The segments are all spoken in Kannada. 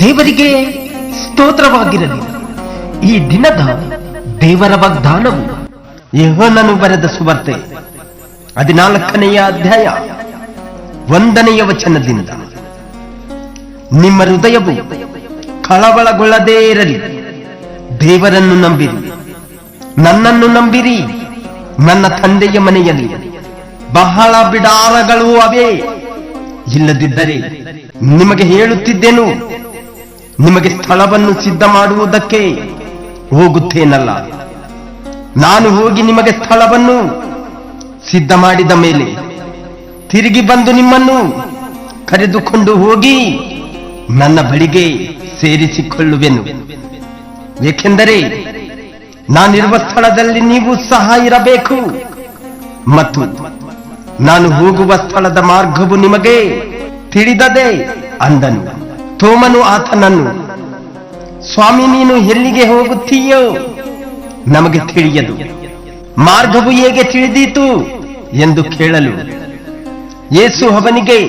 ದೇವರಿಗೆ ಸ್ತೋತ್ರವಾಗಿರಲಿ. ಈ ದಿನದ ದೇವರ ವಾಗ್ದಾನವು ಯಹೋನನು ಬರೆದ ಸುವರ್ತೆ. ಹದಿನಾಲ್ಕನೆಯ ಅಧ್ಯಾಯ ಒಂದನೆಯ ವಚನದಿಂದ. ನಿಮ್ಮ ಹೃದಯವು ಕಳವಳಗೊಳ್ಳದೇ ಇರಲಿ. ದೇವರನ್ನು ನಂಬಿರಿ. ನನ್ನನ್ನು ನಂಬಿರಿ. ನನ್ನ ತಂದೆಯ ಮನೆಯಲ್ಲಿ. ಬಹಳ ಬಿಡಾರಗಳು ಅವೇ. ಇಲ್ಲದಿದ್ದರೆ ನಿಮಗೆ ಹೇಳುತ್ತಿದ್ದೆನು? ನಿಮಗೆ ಸ್ಥಳವನ್ನು ಸಿದ್ಧ ಮಾಡುವುದಕ್ಕೆ ಹೋಗುತ್ತೇನಲ್ಲ. ನಾನು ಹೋಗಿ ನಿಮಗೆ ಸ್ಥಳವನ್ನು ಸಿದ್ಧ ಮಾಡಿದ ಮೇಲೆ ತಿರುಗಿ ಬಂದು ನಿಮ್ಮನ್ನು ಕರೆದುಕೊಂಡು ಹೋಗಿ ನನ್ನ ಬಳಿಗೆ ಸೇರಿಸಿಕೊಳ್ಳುವೆನು. ಏಕೆಂದರೆ ನಾನಿರುವ ಸ್ಥಳದಲ್ಲಿ ನೀವು ಸಹ ಇರಬೇಕು ಮತ್ತು ನಾನು ಹೋಗುವ ಸ್ಥಳದ ಮಾರ್ಗವು ನಿಮಗೆ ತಿಳಿದದೆ ಅಂದನು. ತೋಮನು ಆತನನ್ನು, ಸ್ವಾಮಿ, ನೀನು ಎಲ್ಲಿಗೆ ಹೋಗುತ್ತೀಯೋ ನಮಗೆ ತಿಳಿಯದು. ಮಾರ್ಗವು ಹೇಗೆ ತಿಳಿದೀತು? ಎಂದು ಕೇಳಲು ಯೇಸು ಅವನಿಗೆ,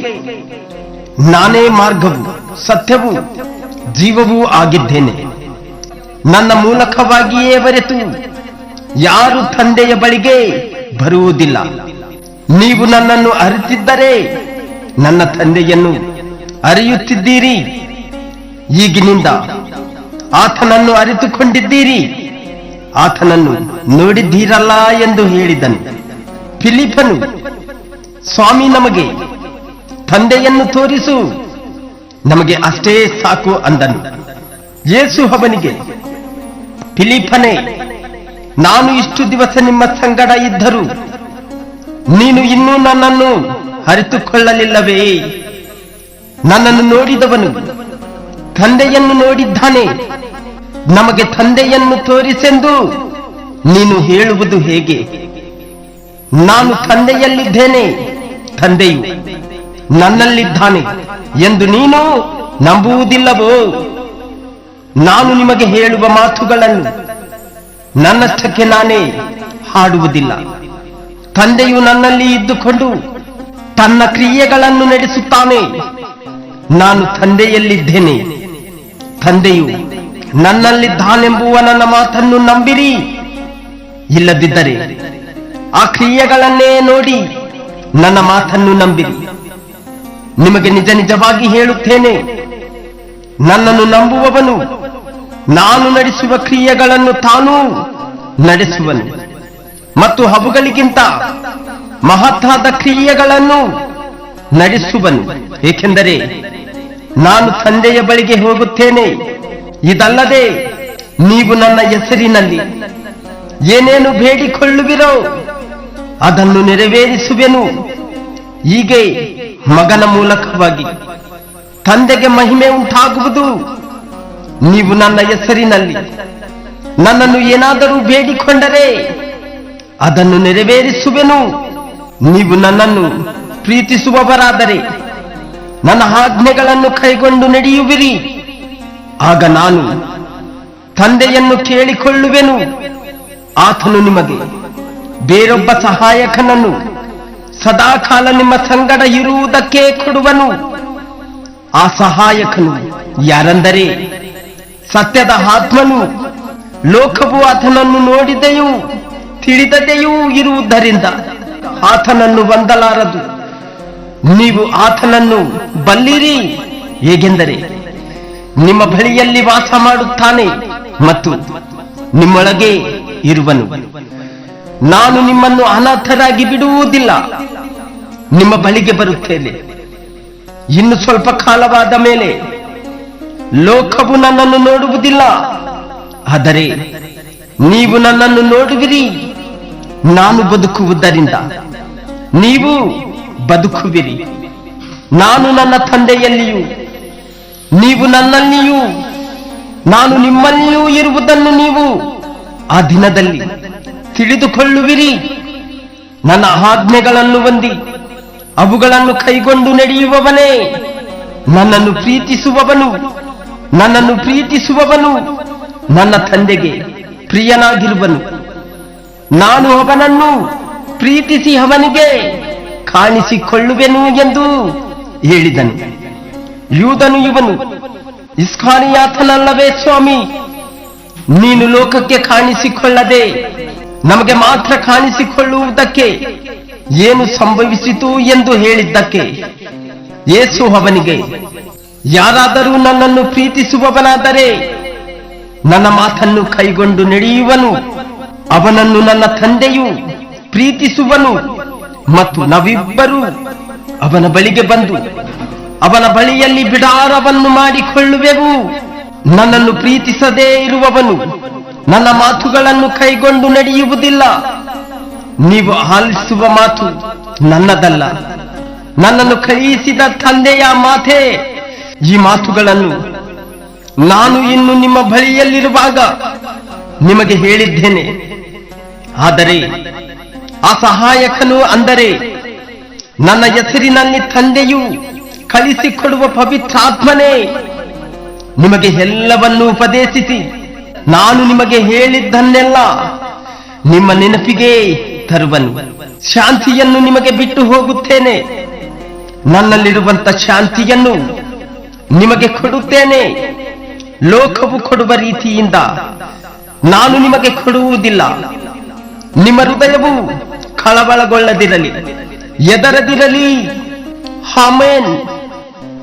ನಾನೇ ಮಾರ್ಗವು, ಸತ್ಯವು, ಜೀವವೂ ಆಗಿದ್ದೇನೆ. ನನ್ನ ಮೂಲಕವಾಗಿಯೇ ಬರೆತು. ಯಾರು ತಂದೆಯ ಬಳಿಗೆ ಬರುವುದಿಲ್ಲ. ನೀವು ನನ್ನನ್ನು ಅರಿತಿದ್ದರೆ ನನ್ನ ತಂದೆಯನ್ನು ಅರಿಯುತ್ತಿದ್ದೀರಿ. ಈಗಿನಿಂದ ಆತನನ್ನು ಅರಿತುಕೊಂಡಿದ್ದೀರಿ. ಆತನನ್ನು ನೋಡಿದ್ದೀರಲ್ಲ ಎಂದು ಹೇಳಿದನು. ಫಿಲಿಪನು, ಸ್ವಾಮಿ ನಮಗೆ ತಂದೆಯನ್ನು ತೋರಿಸು. ನಮಗೆ ಅಷ್ಟೇ ಸಾಕು ಅಂದನು. ಯೇಸು ಅವನಿಗೆ, ಫಿಲಿಪನೇ, ನಾನು ಇಷ್ಟು ದಿವಸ ನಿಮ್ಮ ಸಂಗಡ ಇದ್ದರೂ ನೀನು ಇನ್ನೂ ನನ್ನನ್ನು ಅರಿತುಕೊಳ್ಳಲಿಲ್ಲವೇ? ನನ್ನನ್ನು ನೋಡಿದವನು ತಂದೆಯನ್ನು ನೋಡಿದ್ದಾನೆ. ನಮಗೆ ತಂದೆಯನ್ನು ತೋರಿಸೆಂದು ನೀನು ಹೇಳುವುದು ಹೇಗೆ? ನಾನು ತಂದೆಯಲ್ಲಿದ್ದೇನೆ, ತಂದೆಯು ನನ್ನಲ್ಲಿದ್ದಾನೆ ಎಂದು ನೀನು ನಂಬುವುದಿಲ್ಲವೋ? ನಾನು ನಿಮಗೆ ಹೇಳುವ ಮಾತುಗಳನ್ನು ನನ್ನಷ್ಟಕ್ಕೆ ನಾನೇ ಹಾಡುವುದಿಲ್ಲ. ತಂದೆಯು ನನ್ನಲ್ಲಿ ಇದ್ದುಕೊಂಡು ತನ್ನ ಕ್ರಿಯೆಗಳನ್ನು ನಡೆಸುತ್ತಾನೆ. ನಾನು ತಂದೆಯಲ್ಲಿದ್ದೇನೆ. ತಂದೆಯು ನನ್ನಲ್ಲಿದ್ದಾನೆಂಬುವ ನನ್ನ ಮಾತನ್ನು ನಂಬಿರಿ. ಇಲ್ಲದಿದ್ದರೆ ಆ ಕ್ರಿಯೆಗಳನ್ನೇ ನೋಡಿ ನನ್ನ ಮಾತನ್ನು ನಂಬಿರಿ. ನಿಮಗೆ ನಿಜ ನಿಜವಾಗಿ ಹೇಳುತ್ತೇನೆ, ನನ್ನನ್ನು ನಂಬುವವನು ನಾನು ನಡೆಸುವ ಕ್ರಿಯೆಗಳನ್ನು ತಾನೂ ನಡೆಸುವನು. ಮತ್ತು ಹಬ್ಬಗಳಿಗಿಂತ ಮಹತ್ತಾದ ಕ್ರಿಯೆಗಳನ್ನು ನಡೆಸುವನು. ಏಕೆಂದರೆ ನಾನು ತಂದೆಯ ಬಳಿಗೆ ಹೋಗುತ್ತೇನೆ. ಇದಲ್ಲದೆ ನೀವು ನನ್ನ ಹೆಸರಿನಲ್ಲಿ ಏನೇನು ಬೇಡಿಕೊಳ್ಳುವಿರೋ ಅದನ್ನು ನೆರವೇರಿಸುವೆನು. ಹೀಗೆ ಮಗನ ಮೂಲಕವಾಗಿ ತಂದೆಗೆ ಮಹಿಮೆ ಉಂಟಾಗುವುದು. ನೀವು ನನ್ನ ಹೆಸರಿನಲ್ಲಿ ನನ್ನನ್ನು ಏನಾದರೂ ಬೇಡಿಕೊಂಡರೆ ಅದನ್ನು ನೆರವೇರಿಸುವೆನು. ನೀವು ನನ್ನನ್ನು ಪ್ರೀತಿಸುವವರಾದರೆ ನನ್ನ ಆಜ್ಞೆಗಳನ್ನು ಕೈಗೊಂಡು ನಡೆಯುವಿರಿ. ಆಗ ನಾನು ತಂದೆಯನ್ನು ಕೇಳಿಕೊಳ್ಳುವೆನು. ಆತನು ನಿಮಗೆ ಬೇರೊಬ್ಬ ಸಹಾಯಕನನ್ನು ಸದಾಕಾಲ ನಿಮ್ಮ ಸಂಗಡ ಇರುವುದಕ್ಕೆ ಕೊಡುವನು. ಆ ಸಹಾಯಕನು ಯಾರೆಂದರೆ ಸತ್ಯದ ಆತ್ಮನು, ಲೋಕವು ಆತನನ್ನು ನೋಡಿದೆಯೂ ತಿಳಿದದೆಯೂ ಇರುವುದರಿಂದ ಆತನನ್ನು ಬಂದಲಾರದು. ನೀವು ಆತನನ್ನು ಬಲ್ಲಿರಿ. ಹೇಗೆಂದರೆ, ನಿಮ್ಮ ಬಳಿಯಲ್ಲಿ ವಾಸ ಮಾಡುತ್ತಾನೆ ಮತ್ತು ನಿಮ್ಮೊಳಗೆ ಇರುವನು. ನಾನು ನಿಮ್ಮನ್ನು ಅನಾಥರಾಗಿ ಬಿಡುವುದಿಲ್ಲ. ನಿಮ್ಮ ಬಳಿಗೆ ಬರುತ್ತೇನೆ. ಇನ್ನು ಸ್ವಲ್ಪ ಕಾಲವಾದ ಮೇಲೆ ಲೋಕವು ನನ್ನನ್ನು ನೋಡುವುದಿಲ್ಲ. ಆದರೆ, ನೀವು ನನ್ನನ್ನು ನೋಡುವಿರಿ. ನಾನು ಬದುಕುವುದರಿಂದ. ನೀವು ಬದುಕುವಿರಿ. ನಾನು ನನ್ನ ತಂದೆಯಲ್ಲಿಯೂ, ನೀವು ನನ್ನಲ್ಲಿಯೂ, ನಾನು ನಿಮ್ಮಲ್ಲಿಯೂ ಇರುವುದನ್ನು ನೀವು ಆ ದಿನದಲ್ಲಿ ತಿಳಿದುಕೊಳ್ಳುವಿರಿ. ನನ್ನ ಆಜ್ಞೆಗಳನ್ನು ಹೊಂದಿ, ಅವುಗಳನ್ನು ಕೈಗೊಂಡು ನಡೆಯುವವನೇ ನನ್ನನ್ನು ಪ್ರೀತಿಸುವವನು ನನ್ನನ್ನು ಪ್ರೀತಿಸುವವನು ನನ್ನ ತಂದೆಗೆ ಪ್ರಿಯನಾಗಿರುವನು. ನಾನು ಅವನನ್ನು ಪ್ರೀತಿಸಿ ಅವನಿಗೆ ಕಾಣಿಸಿಕೊಳ್ಳುವೆನು ಎಂದು ಹೇಳಿದನು. ಯೂದನು ಇವನು, ಇಸ್ಕಾನಿಯಾತನಲ್ಲವೇ ಸ್ವಾಮಿ, ನೀನು ಲೋಕಕ್ಕೆ ಕಾಣಿಸಿಕೊಳ್ಳದೆ ನಮಗೆ ಮಾತ್ರ ಕಾಣಿಸಿಕೊಳ್ಳುವುದಕ್ಕೆ ಏನು ಸಂಭವಿಸಿತು ಎಂದು ಹೇಳಿದ್ದಕ್ಕೆ ಯೇಸು ಅವನಿಗೆ, ಯಾರಾದರೂ ನನ್ನನ್ನು ಪ್ರೀತಿಸುವವನಾದರೆ ನನ್ನ ಮಾತನ್ನು ಕೈಗೊಂಡು ನಡೆಯುವನು. ಅವನನ್ನು ನನ್ನ ತಂದೆಯು ಪ್ರೀತಿಸುವನು ಮತ್ತು ನಾವಿಬ್ಬರೂ ಅವನ ಬಳಿಗೆ ಬಂದು ಅವನ ಬಳಿಯಲ್ಲಿ ಬಿಡಾರವನ್ನು ಮಾಡಿಕೊಳ್ಳುವೆವು. ನನ್ನನ್ನು ಪ್ರೀತಿಸದೇ ಇರುವವನು ನನ್ನ ಮಾತುಗಳನ್ನು ಕೈಗೊಂಡು ನಡೆಯುವುದಿಲ್ಲ. ನೀವು ಆಲಿಸುವ ಮಾತು ನನ್ನದಲ್ಲ. ನನ್ನನ್ನು ಕಳುಹಿಸಿದ ತಂದೆಯ ಮಾತೇ. ಈ ಮಾತುಗಳನ್ನು ನಾನು ಇನ್ನು ನಿಮ್ಮ ಬಳಿಯಲ್ಲಿರುವಾಗ ನಿಮಗೆ ಹೇಳಿದ್ದೇನೆ. ಆದರೆ ಆ ಸಹಾಯಕನು ಅಂದರೆ ನನ್ನ ಹೆಸರಿನಲ್ಲಿ ತಂದೆಯು ಕಳಿಸಿಕೊಡುವ ಪವಿತ್ರಾತ್ಮನೇ. ನಿಮಗೆ ಎಲ್ಲವನ್ನೂ ಉಪದೇಶಿಸಿ ನಾನು ನಿಮಗೆ ಹೇಳಿದ್ದನ್ನೆಲ್ಲ ನಿಮ್ಮ ನೆನಪಿಗೆ ತರುವನು. ಶಾಂತಿಯನ್ನು ನಿಮಗೆ ಬಿಟ್ಟು ಹೋಗುತ್ತೇನೆ. ನನ್ನಲ್ಲಿರುವಂತ ಶಾಂತಿಯನ್ನು ನಿಮಗೆ ಕೊಡುತ್ತೇನೆ. ಲೋಕವು ಕೊಡುವ ರೀತಿಯಿಂದ ನಾನು ನಿಮಗೆ ಕೊಡುವುದಿಲ್ಲ. ನಿಮ್ಮ ಹೃದಯವು ಕಳವಳಗೊಳ್ಳದಿರಲಿ ಎದರದಿರಲಿ. ಹಾಮೇನ್